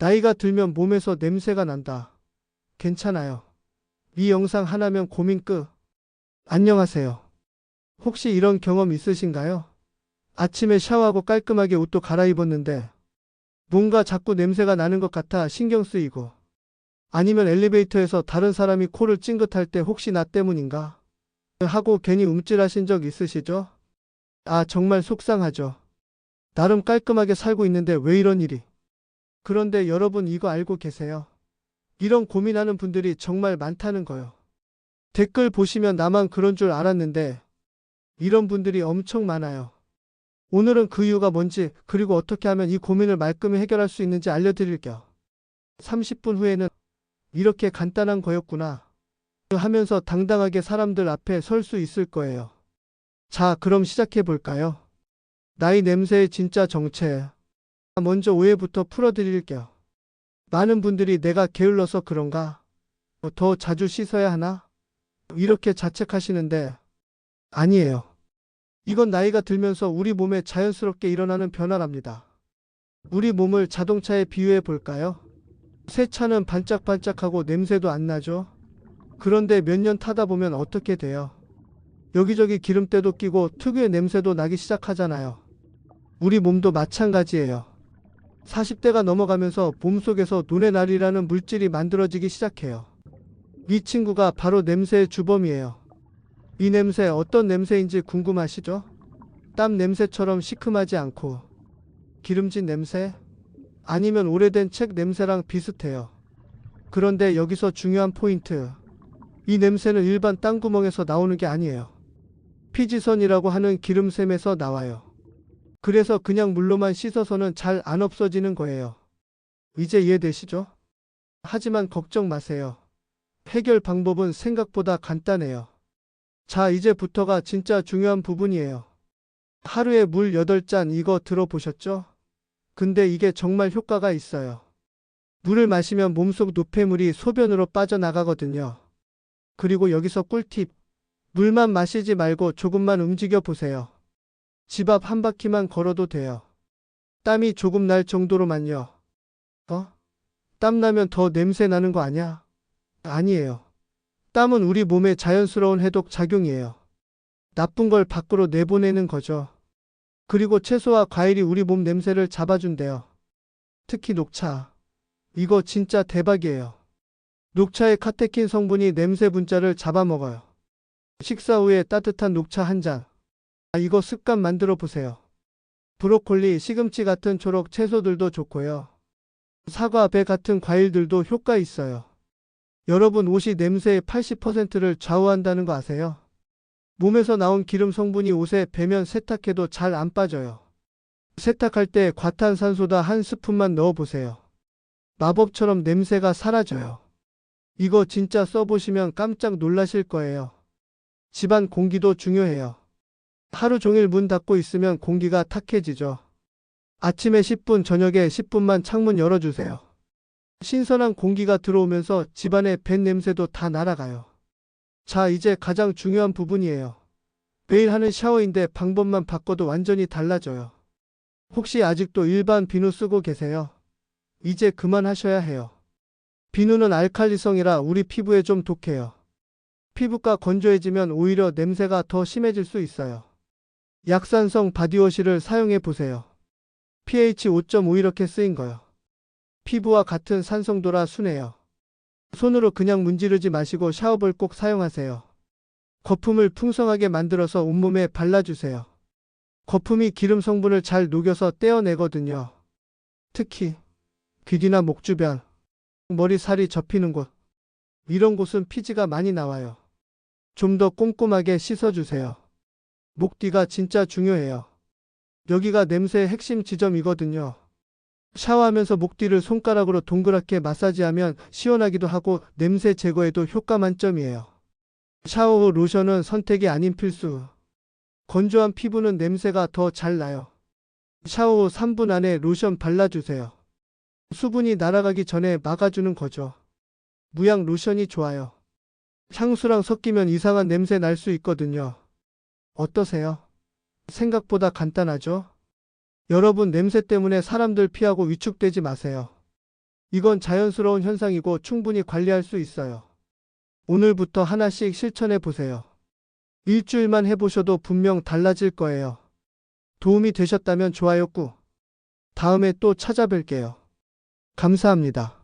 나이가 들면 몸에서 냄새가 난다. 괜찮아요. 이 영상 하나면 고민 끝. 안녕하세요. 혹시 이런 경험 있으신가요? 아침에 샤워하고 깔끔하게 옷도 갈아입었는데 뭔가 자꾸 냄새가 나는 것 같아 신경 쓰이고 아니면 엘리베이터에서 다른 사람이 코를 찡긋할 때 혹시 나 때문인가? 하고 괜히 움찔하신 적 있으시죠? 아, 정말 속상하죠. 나름 깔끔하게 살고 있는데 왜 이런 일이? 그런데 여러분 이거 알고 계세요? 이런 고민하는 분들이 정말 많다는 거요. 댓글 보시면 나만 그런 줄 알았는데 이런 분들이 엄청 많아요. 오늘은 그 이유가 뭔지 그리고 어떻게 하면 이 고민을 말끔히 해결할 수 있는지 알려드릴게요. 30분 후에는 이렇게 간단한 거였구나. 하면서 당당하게 사람들 앞에 설 수 있을 거예요. 자, 그럼 시작해 볼까요? 나이 냄새의 진짜 정체. 먼저 오해부터 풀어드릴게요. 많은 분들이 내가 게을러서 그런가? 더 자주 씻어야 하나? 이렇게 자책하시는데, 아니에요. 이건 나이가 들면서 우리 몸에 자연스럽게 일어나는 변화랍니다. 우리 몸을 자동차에 비유해 볼까요? 새 차는 반짝반짝하고 냄새도 안 나죠? 그런데 몇 년 타다 보면 어떻게 돼요? 여기저기 기름때도 끼고 특유의 냄새도 나기 시작하잖아요. 우리 몸도 마찬가지예요. 40대가 넘어가면서 몸속에서 노래날이라는 물질이 만들어지기 시작해요. 이 친구가 바로 냄새의 주범이에요. 이 냄새 어떤 냄새인지 궁금하시죠? 땀 냄새처럼 시큼하지 않고 기름진 냄새? 아니면 오래된 책 냄새랑 비슷해요. 그런데 여기서 중요한 포인트. 이 냄새는 일반 땅구멍에서 나오는 게 아니에요. 피지선이라고 하는 기름샘에서 나와요. 그래서 그냥 물로만 씻어서는 잘 안 없어지는 거예요. 이제 이해되시죠? 하지만 걱정 마세요. 해결 방법은 생각보다 간단해요. 자, 이제부터가 진짜 중요한 부분이에요. 하루에 물 8잔 이거 들어보셨죠? 근데 이게 정말 효과가 있어요. 물을 마시면 몸속 노폐물이 소변으로 빠져나가거든요. 그리고 여기서 꿀팁. 물만 마시지 말고 조금만 움직여 보세요. 집 앞 한 바퀴만 걸어도 돼요. 땀이 조금 날 정도로만요. 어? 땀 나면 더 냄새 나는 거 아니야? 아니에요. 땀은 우리 몸의 자연스러운 해독 작용이에요. 나쁜 걸 밖으로 내보내는 거죠. 그리고 채소와 과일이 우리 몸 냄새를 잡아준대요. 특히 녹차. 이거 진짜 대박이에요. 녹차의 카테킨 성분이 냄새 분자를 잡아먹어요. 식사 후에 따뜻한 녹차 한 잔. 아, 이거 습관 만들어 보세요. 브로콜리, 시금치 같은 초록 채소들도 좋고요. 사과, 배 같은 과일들도 효과 있어요. 여러분 옷이 냄새의 80%를 좌우한다는 거 아세요? 몸에서 나온 기름 성분이 옷에 배면 세탁해도 잘 안 빠져요. 세탁할 때 과탄산소다 한 스푼만 넣어 보세요. 마법처럼 냄새가 사라져요. 이거 진짜 써보시면 깜짝 놀라실 거예요. 집안 공기도 중요해요. 하루 종일 문 닫고 있으면 공기가 탁해지죠. 아침에 10분, 저녁에 10분만 창문 열어주세요. 신선한 공기가 들어오면서 집안의 뱃 냄새도 다 날아가요. 자, 이제 가장 중요한 부분이에요. 매일 하는 샤워인데 방법만 바꿔도 완전히 달라져요. 혹시 아직도 일반 비누 쓰고 계세요? 이제 그만하셔야 해요. 비누는 알칼리성이라 우리 피부에 좀 독해요. 피부가 건조해지면 오히려 냄새가 더 심해질 수 있어요. 약산성 바디워시를 사용해 보세요. pH 5.5 이렇게 쓰인 거요. 피부와 같은 산성도라 순해요. 손으로 그냥 문지르지 마시고 샤워볼 꼭 사용하세요. 거품을 풍성하게 만들어서 온몸에 발라주세요. 거품이 기름 성분을 잘 녹여서 떼어내거든요. 특히 귀 뒤나 목 주변, 머리 살이 접히는 곳, 이런 곳은 피지가 많이 나와요. 좀 더 꼼꼼하게 씻어주세요. 목 뒤가 진짜 중요해요. 여기가 냄새의 핵심 지점이거든요. 샤워하면서 목 뒤를 손가락으로 동그랗게 마사지하면 시원하기도 하고 냄새 제거에도 효과 만점이에요. 샤워 후 로션은 선택이 아닌 필수. 건조한 피부는 냄새가 더 잘 나요. 샤워 후 3분 안에 로션 발라주세요. 수분이 날아가기 전에 막아주는 거죠. 무향 로션이 좋아요. 향수랑 섞이면 이상한 냄새 날 수 있거든요. 어떠세요? 생각보다 간단하죠? 여러분 냄새 때문에 사람들 피하고 위축되지 마세요. 이건 자연스러운 현상이고 충분히 관리할 수 있어요. 오늘부터 하나씩 실천해 보세요. 일주일만 해보셔도 분명 달라질 거예요. 도움이 되셨다면 좋아요 꾹. 다음에 또 찾아뵐게요. 감사합니다.